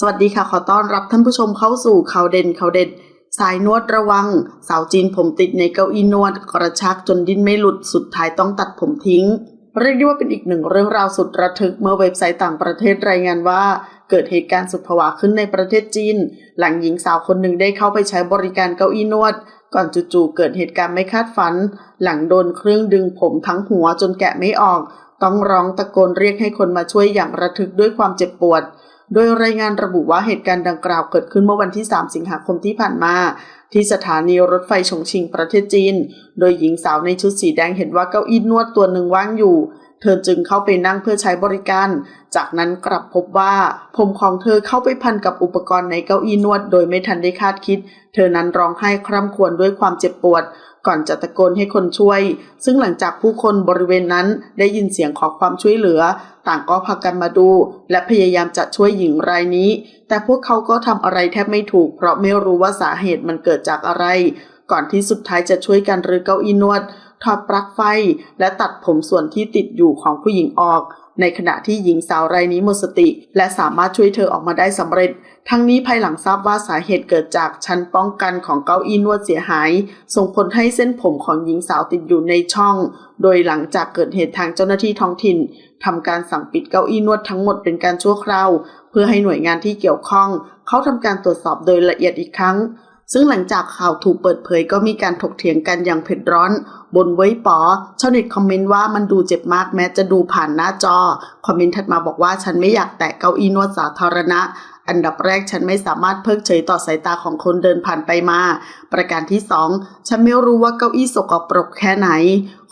สวัสดีค่ะ ขอต้อนรับท่านผู้ชมเข้าสู่ข่าวเด่นข่าวเด็ด สายนวดระวัง สาวจีนผมติดในเก้าอี้นวด กระชากจนดิ้นไม่หลุดสุดท้ายต้องตัดผมทิ้ง เรียกได้ว่าเป็นอีกหนึ่งเรื่องราวสุดระทึกเมื่อเว็บไซต์ต่างประเทศรายงานว่า เกิดเหตุการณ์สุดผวาขึ้นในประเทศจีน หลังหญิงสาวคนหนึ่งได้เข้าไปใช้บริการเก้าอี้นวด ก่อนจู่ๆเกิดเหตุการณ์ไม่คาดฝัน หลังโดนเครื่องดึงผมทั้งหัวจนแกะไม่ออก ต้องร้องตะโกนเรียกให้คนมาช่วยอย่างระทึกด้วยความเจ็บปวด โดยรายงานระบุว่าเหตุการณ์ดังกล่าวเกิดขึ้นเมื่อวันที่ 3 สิงหาคมที่ผ่านมา ที่สถานีรถไฟชงชิงประเทศจีน โดยหญิงสาวในชุดสีแดงเห็นว่าเก้าอี้นวดตัวหนึ่งว่างอยู่ เธอจึงเข้าไปนั่งเพื่อใช้บริการ จากนั้นกลับพบว่า ผมของเธอเข้าไปพันกับอุปกรณ์ในเก้าอี้นวดโดยไม่ทันได้คาดคิด เธอนั้นร้องไห้คร่ำครวญด้วยความเจ็บปวด ก่อนจะตะโกนให้คนช่วย ซึ่งหลังจากผู้คนบริเวณนั้นได้ยินเสียงขอความช่วยเหลือ ต่างก็พากันมาดู และพยายามจะช่วยหญิงรายนี้ แต่พวกเขาก็ทำอะไรแทบไม่ถูก เพราะไม่รู้ว่าสาเหตุมันเกิดจากอะไร ก่อนที่สุดท้ายจะช่วยกันรื้อเก้าอี้นวด ถอดปลั๊กไฟ และตัดผมส่วนที่ติดอยู่ของผู้หญิงออก ในขณะที่หญิงสาวรายนี้หมดสติ และสามารถช่วยเธอออกมาได้สำเร็จ ทั้งนี้ภายหลังทราบว่าสาเหตุเกิดจากชั้นป้องกันของเก้าอี้นวดเสียหาย ส่งผลให้เส้นผมของหญิงสาวติดอยู่ในช่อง โดยหลังจากเกิดเหตุทางเจ้าหน้าที่ท้องถิ่นทำการสั่งปิดเก้าอี้นวดทั้งหมดเป็นการชั่วคราว เพื่อให้หน่วยงานที่เกี่ยวข้อง เข้าทำการตรวจสอบโดยละเอียดอีกครั้ง ซึ่งหลังจากข่าวถูกเปิดเผยก็มีการถกเถียงกันอย่างเผ็ดร้อน บนเว้ยป๋อชาวเน็ตคอมเมนต์ว่ามันดูเจ็บมากแม้จะดูผ่านหน้าจอ คอมเมนต์ถัดมาบอกว่าฉันไม่อยากแตะเก้าอี้นวดสาธารณะ อันดับแรกฉันไม่สามารถเพิกเฉยต่อสายตาของคนเดินผ่านไปมา ประการที่สองฉันไม่รู้ว่าเก้าอี้สกปรกแค่ไหน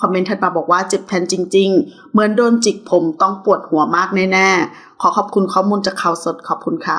คอมเมนต์ถัดมาบอกว่าเจ็บแทนจริง ๆ เหมือนโดนจิกผมต้องปวดหัวมากแน่ๆขอขอบคุณข้อมูลจากข่าวสดขอบคุณค่ะ